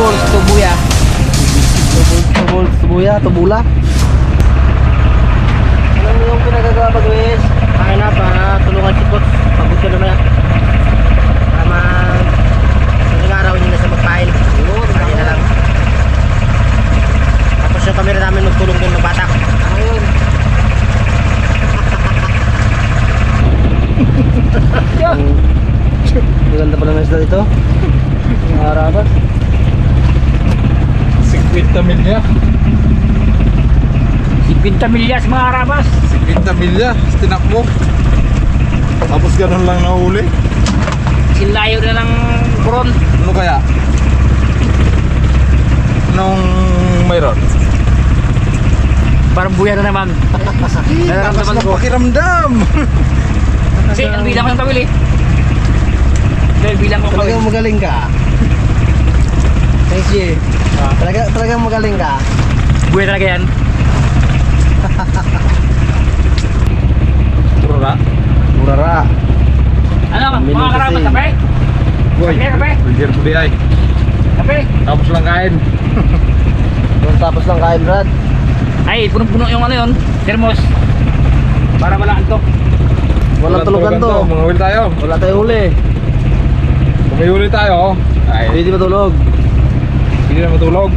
Tubuls, tubuya. Tubul, tubul, tubuya, tubula. Ano mo yung pinagagawa pag Wes? Kaya na, para tulungan si Coach. Pagod ka naman na. Para mag... Madaling araw hindi na siya mag-file. Yun, Kaya na lang. Tapos yung camera namin magtulong din magbatak. Ayun. Maganda pala ng isda dito. Ang harapan. 50 milya. 50 milyas mga arabas. 50 milya. Tinakbo. Tapos ganun lang nahuli. Sinlayo na ng buron. Ano kaya? Anong mayroon? Parang buya na naman. Nararamdaman na ko. pakiramdam. Kasi ang bilang ko ng tawil eh. Dahil bilang ko. Talagang magaling ka. Thanks, G. Talaga, talagang magaling ka. Buya talaga yan. Turara. Murara. Ano, Minum mga kasi. kape? Boy. Roger ko di ay. Kape. Tapos lang kain. Tapos lang kain, Brad. Ay, punong-puno yung ano yun, thermos. Para wala to. Walang tulugan to. Mga huli tayo. Wala tayong huli. Kung may huli tayo, ay, Hindi matulog. Hindi na matulog.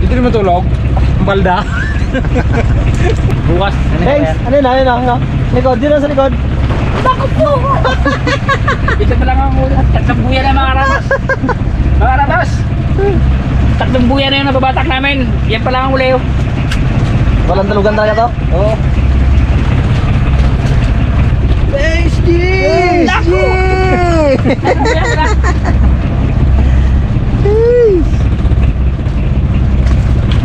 Hindi na matulog. Ang balda. Bukas. Ano Thanks. Ano yun? Ano yun? Ano? Likod. Dito sa likod. Bakit po? Ito pa lang ang ulat. Tatlong buya na mga karabas. mga karabas. Tatlong buya na yung nababatak namin. Yan pa lang ang uli. oh. Walang tulugan talaga to? Oo. Thanks, G! Naku! Buya pa lang.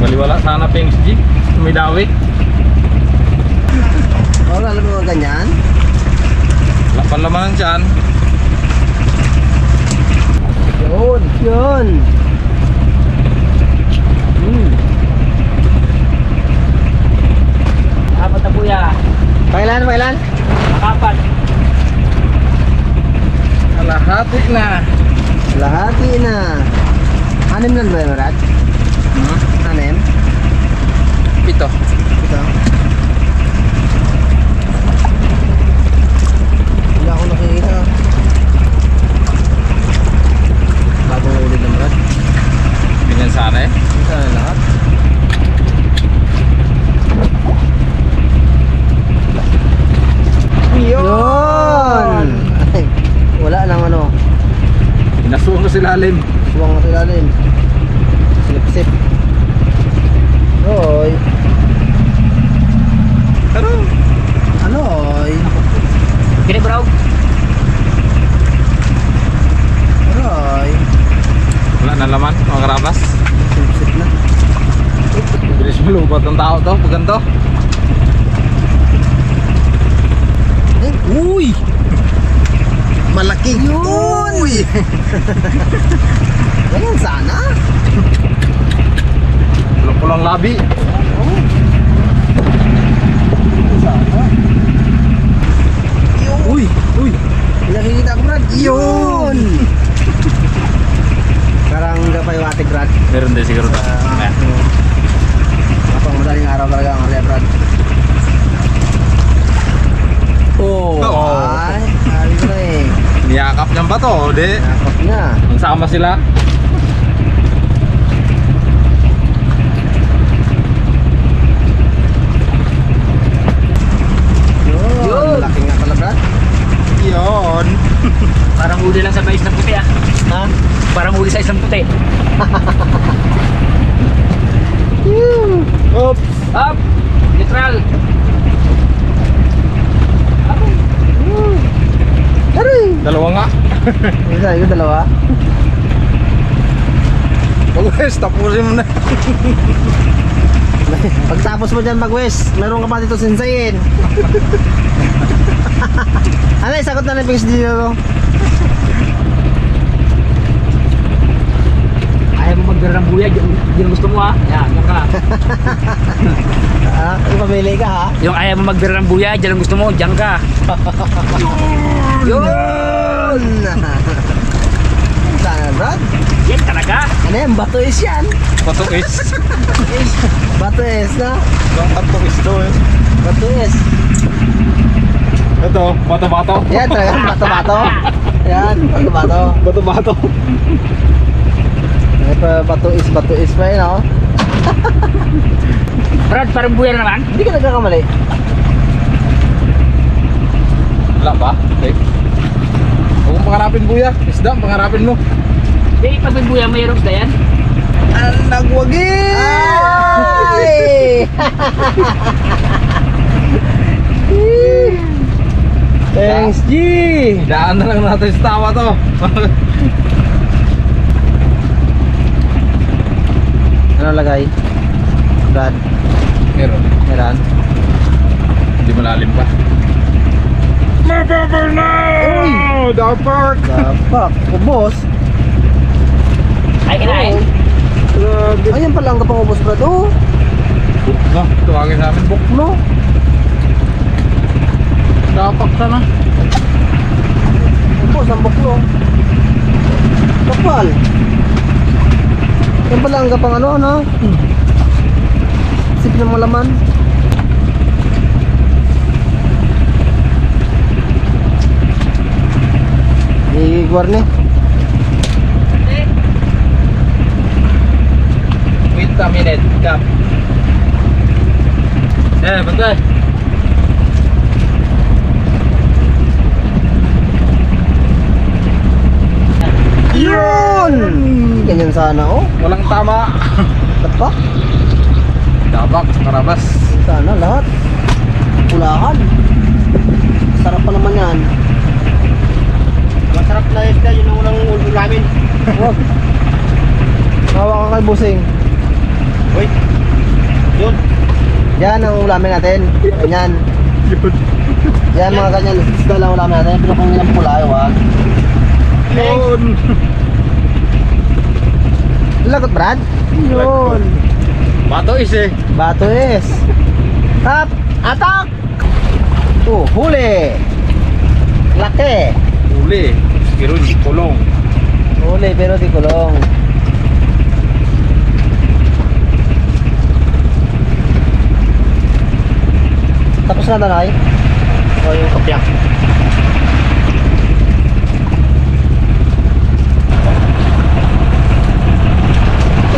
Baliwala sana Pengs G. May dawi. Wala alam mo mga ganyan? Wala pa laman dyan. Yun. Yun. Hmm. Apat na buya. Pailan, pailan? Makapat. Kalahati na. Lahati na. Anim lang ba yun, Brad? Hmm? Anim? Pito. Ito. Wala akong nakikita. Bagong ulit ng Brad. Ganyan sana eh. Ito na lahat. Yun! Wala nang ano. Nasuong ko si lalim. Suwang na sila rin. Silip-sip. Hoy. Kini bro. Aroy. wala na laman mga karabas. Na. Bilis tao to. Pag ganito. Eh, uy! Malaki yun! Uy! Ganyan sana. Pulang-pulang labi. Uy! Uy! Nakikita ko, Brad. Yun! Parang gapay yung ate, Brad. Meron din siguro to. Ah, Kapag madaling araw talaga ang area, Brad. Oh! Oo. Ay, sabi ko na eh. Niyakap niyan ba to? Di. Nakap na. Magsama sila. Parang huli lang sa mais na puti ah. Ha? Parang huli sa isang puti. Oops! Up! Neutral! Aray! Dalawa nga. Isa, yung dalawa. Pag-west, tapusin mo na. Pagtapos mo dyan mag-west, meron ka pa dito sinsayin. ano yung sagot na ng PhD dito? Ayaw mo magdara ng buya, yun, yun gusto mo ah. Yan, yan ka. Ah, ha? Yung ayaw mo buya, dyan gusto mo, dyan ka. Yun! Sana, Brad. Yan talaga. Ano yan? Bato is yan. Bato is. Bato is na. Ang bato is to eh. Bato is. Ito, bato-bato. Yan talaga, bato-bato. Yan, bato-bato. Bato-bato. May pa bato is, bato is pa yun, oh. Brad, parang buya na naman. Hindi ka nagkakamali. Wala ba? Okay. Huwag mong pangarapin buya. Isda, pangarapin mo. Di, pag may buya, mayroon na yan. Ang nagwagi! Ay! Thanks, G! Daan na lang natin sa tawa to. Ano lagay? Brad, Meron. meron. Hindi malalim pa. Mababa na! Uy! Dapat! Dapak, ubos. Ay, kinain. Grabe. Ayun pala ang kapang ubos, Brad. Oh, Buk na. Tuwagin namin buk. no. Dapak na na. Ubos ang buklo. Kapal. Yan pala ang kapang ano, ano? Sip ng mga laman. Igwar ni. Wait a minute. Kap. Eh, bantay. Yun! Ganyan sana, oh. Walang tama. Dapak. Dabak karabas. Sana lahat. Pulahan. Sarap pa naman yan. Masarap na isda, yun ang unang ulo namin. Huwag. Hawa ka kay Busing. Uy, yun. Yan ang ulamin natin. Ganyan. Yun. Yan mga ganyan. Isda lang ulamin natin. Pero kung ilang pula, huwag. Yun. Lagot, Brad. Yun. Bato is eh. Bato is. Tap. Atak. Oh, huli. Laki. Uli. Pero hindi kulong. Huli pero di kulong. Tapos na tanay. O yung kapya.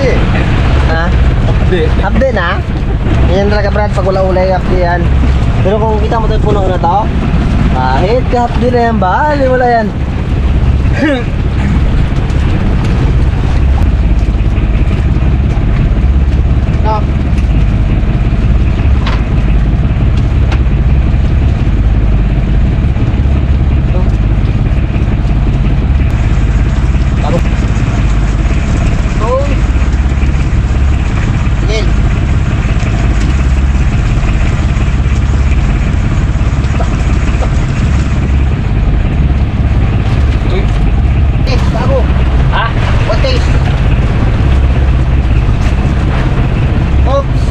Eh. Ha? Hindi. Update na? Yan talaga Brad, pag wala ulay update yan. Pero kung kita mo tayo puno na to, kahit ka-update na yan, bali wala yan. Na, Tingin. Uy. Eh, bago. Ha? What taste? Oops.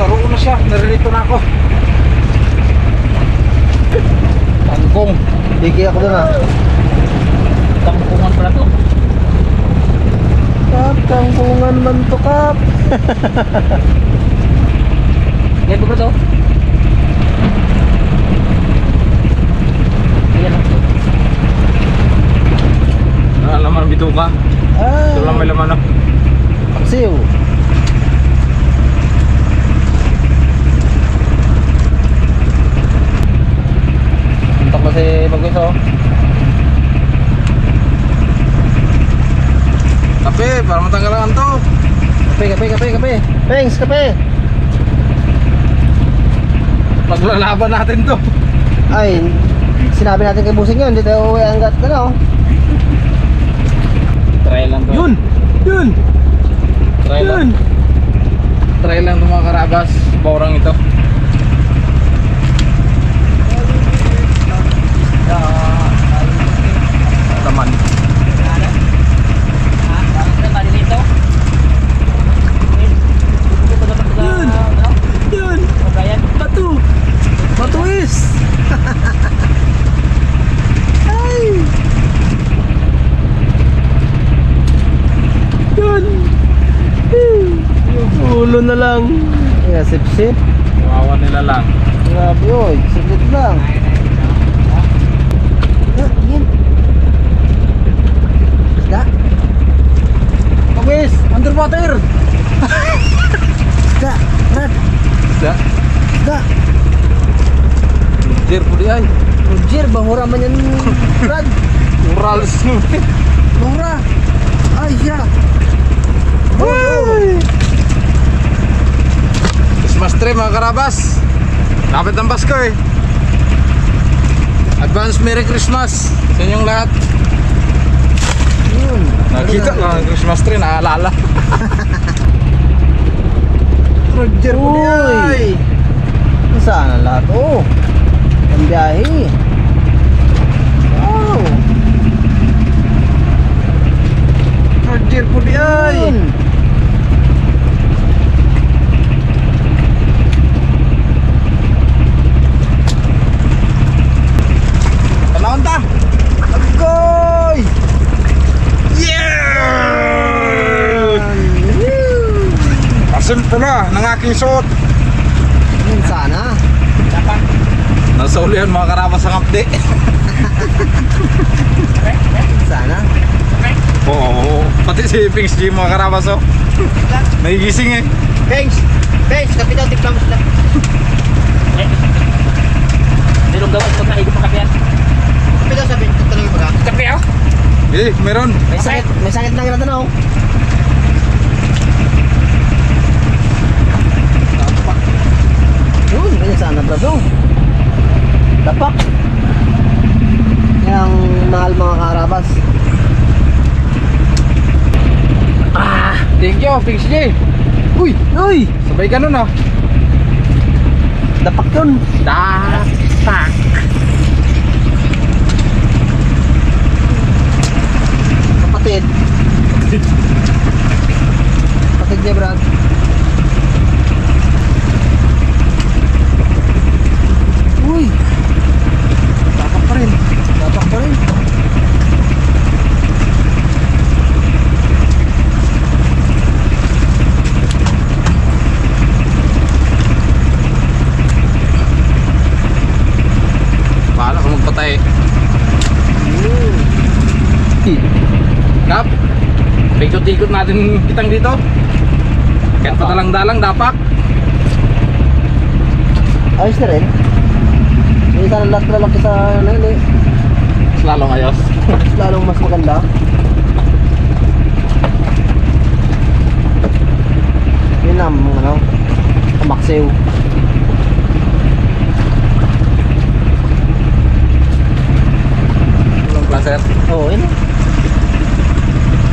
Laro ko na siya. Naririto na ako. Tangkong. Bigay ako dun ah. Tampungan pala to. Kap, tangkungan man to kap. Yan ba to? Yan lang to. Ah, laman bituka. Ah, Ito lang may laman ah. Paksiw. Punta ko si Bagwis oh. Kape, para matanggal ang to. Kape, kape, kape, kape. Pengs, kape. Paglalaban natin to. Ay, sinabi natin kay Busing yun, hindi tayo uwi hanggat ano. Try lang to. Yun! Yun! Try lang. Try lang to mga karabas. Baurang ito. Sip-sip. Kawawa nila lang. Grabe oy, saglit lang. Ah, yan. Isda. Pagwis! Underwater! Isda. Brad. Ay. Bahura man yan. Brad. Urals. Bahura. Ay, siya. Ay! Christmas tree mga karabas. Lapit ng Pasko eh. Advance Merry Christmas sa inyong lahat. Yun. Nakita lang ang Christmas tree, naalala. Roger po di ay. Uy. Saan ang lahat? Oh. Ang biyahe. Wow. Roger po di ay. Yun. Panahon ta. Agoy! Yeah! Asim suot. Yun sana. Dapat. Nasa ulihan mga karabas ang update. Sana. Oo, pati si Pings G mga karabas oh. Nagigising eh. Bench! Bench! Kapitan, tiplamos lang. Eh. Nilong gawin mo na higit mo kape yan. Kapitan sa. Ito lang yung baga. Kape oh. Eh, meron. May sakit, may sakit lang natin oh. Yun, ganyan sana bro. Dapak. Yan ang mahal mga karabas. Thank you, Pings G. Uy, Uy! sabay ka nun ah. Dapak yun. Dapak. Kapatid. Kapatid niya Brad. Uy! Dapak pa rin. Dapak pa rin. Bahala ka magpatay. Kap, ikot-ikot natin kitang dito. Kahit padalang-dalang, dapak. Ayos na rin. Hindi sana lahat lalaki sa ano yun eh. Mas lalong ayos. Mas lalong mas maganda. Yun ang ano, kamaksew. Walang placer. Oo, yun.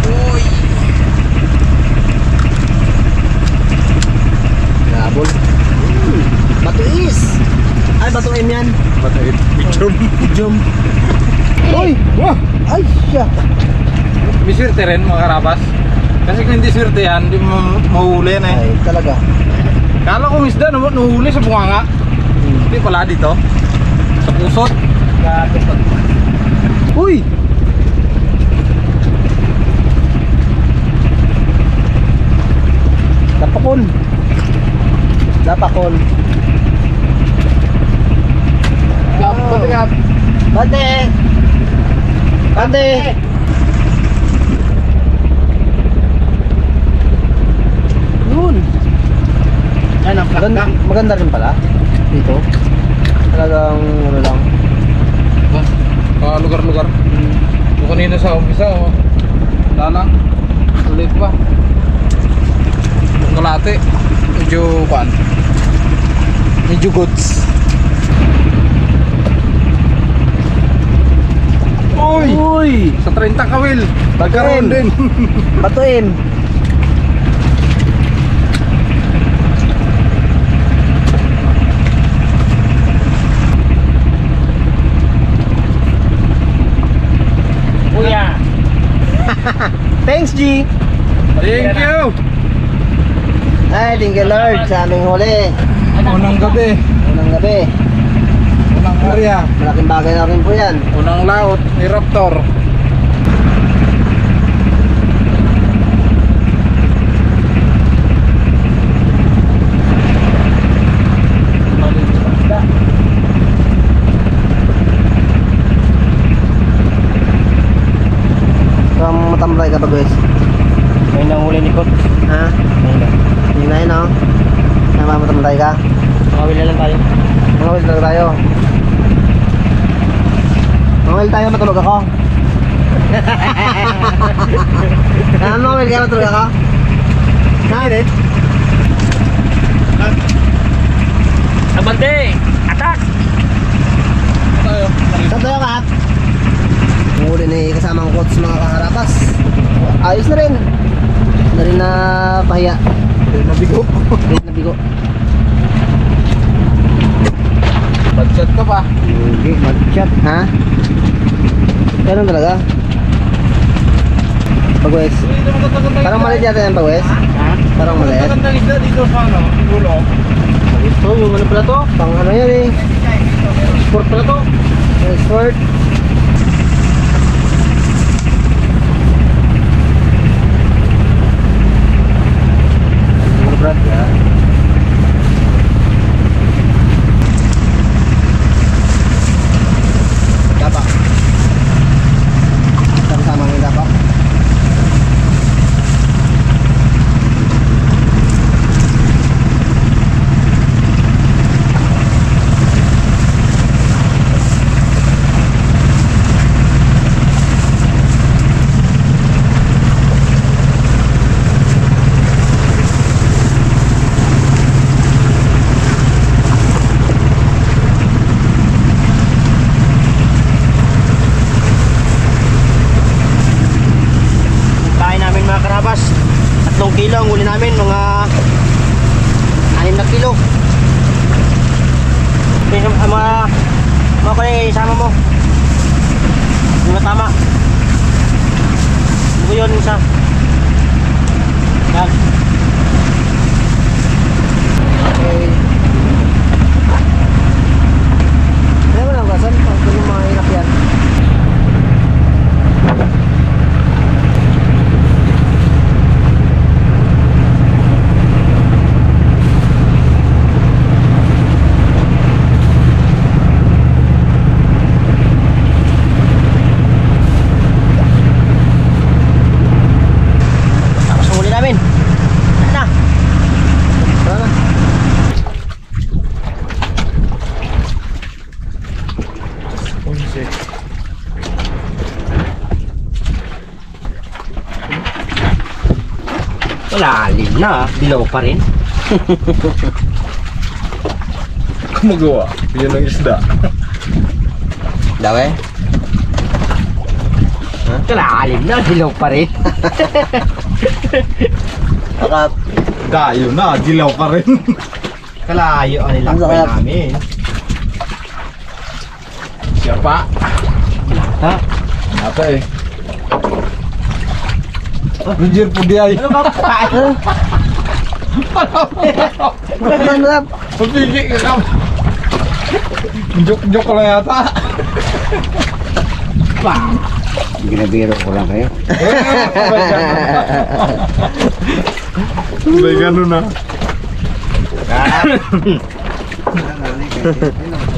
Uy! Gabol. Hmm. Batu is. Ay, batu M yan. Patay. Bichum. Jum. Uy! Wah! Ay, siya. May swerte rin mga karabas. Kasi kung hindi swerte yan, hindi mo mahuli yan eh. Ay, talaga. Kala kong isda, naman nahuli sa bunganga. Hmm. Hindi pala dito. Sa pusot. Uy! Dapakon. Dapakon. Kap. Bante! Bante! Yun! Yan ang Maganda, maganda rin pala. Dito. Talagang ano lang. Ah, lugar-lugar. Yung kanina sa umpisa, oh. Lalang. Ulit pa. Yung kalate. Medyo, kuan. Medyo goods. Uy! Sa 30 kawil. Bagkarin. Nagkaroon din. Batuin! Kuya. Thanks, G! Thank you! Ay, thank you Lord sa aming huli. Unang gabi. Unang gabi. Unang area. Malaking bagay na rin po yan. Unang laot ni Raptor. Mamatay ka? Makawil na lang tayo. Mga will talaga tayo. Mga will tayo, matulog ako. Will kaya matulog ako? Nakit? Abante! Tayo. Saan tayo ka? Muli ni kasamang coach mga kaharapas. Ayos na rin. Na rin na pahiya. Nabigo. Great na bigo. Budget ka pa. Hindi, mag-chat. Ha? Ganun talaga. Pag-west. Parang maliit yata yan pag-west. Parang maliit. Magandang isda dito sa ano, gulo. Ito, yung ano pala to? Pang ano yan eh. Sport pala to. Sport. Na. Dilaw pa rin. Kumagawa. Yun ang isda. Daw eh. Malalim na. Dilaw pa rin. Baka Dayo na, dilaw pa rin. Kalayo ang sarap. namin. Siya pa. Ha? Ata eh. Roger po di ay. Ano ba? Ano na? Papigi ka ka. Joke-joke lang yata. Ginabiro ko lang kayo. May ganun na.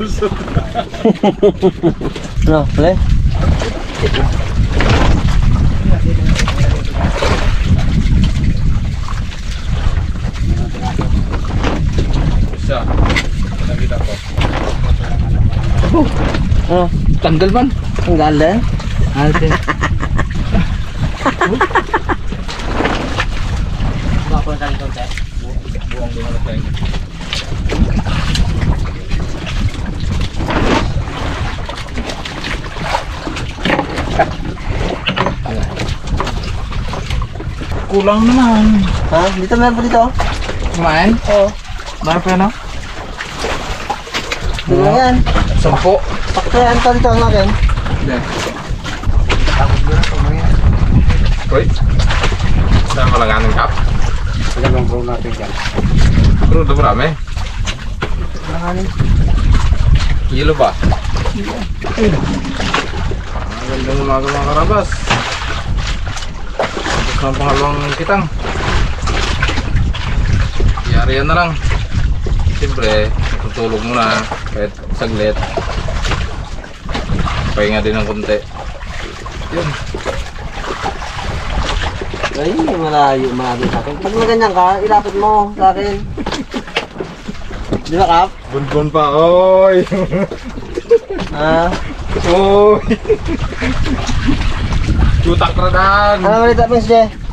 Ano, pala? Siya. Nakita ko. Ano? Tanggal man. Ang galing. Ate. Buwang din ako tayo. Kulang naman. Ha? Dito meron pa dito. Kumain? Oo. Meron pa yan ah? Dito na yan. Sampo. Sakto yan. Ito dito ang akin. Hindi. Uy. Saan mo lang anong kap? Dalawang bro natin dyan. Bro, ito marami. Langanin. Hilo ba? Ang gandang umaga mga karabas. Ng pangalawang kitang. Yari yan na lang. Siyempre, tutulog muna kahit saglit. Pahinga din ng konti. yun. Ay, malayo, malayo sa akin. Pag maganyan ka, ilapit mo sa akin. Di ba, Kap? Gungun pa, oy. Ah, Oy. Chutak na daan. ano balita, Miss J? Wala. Wala?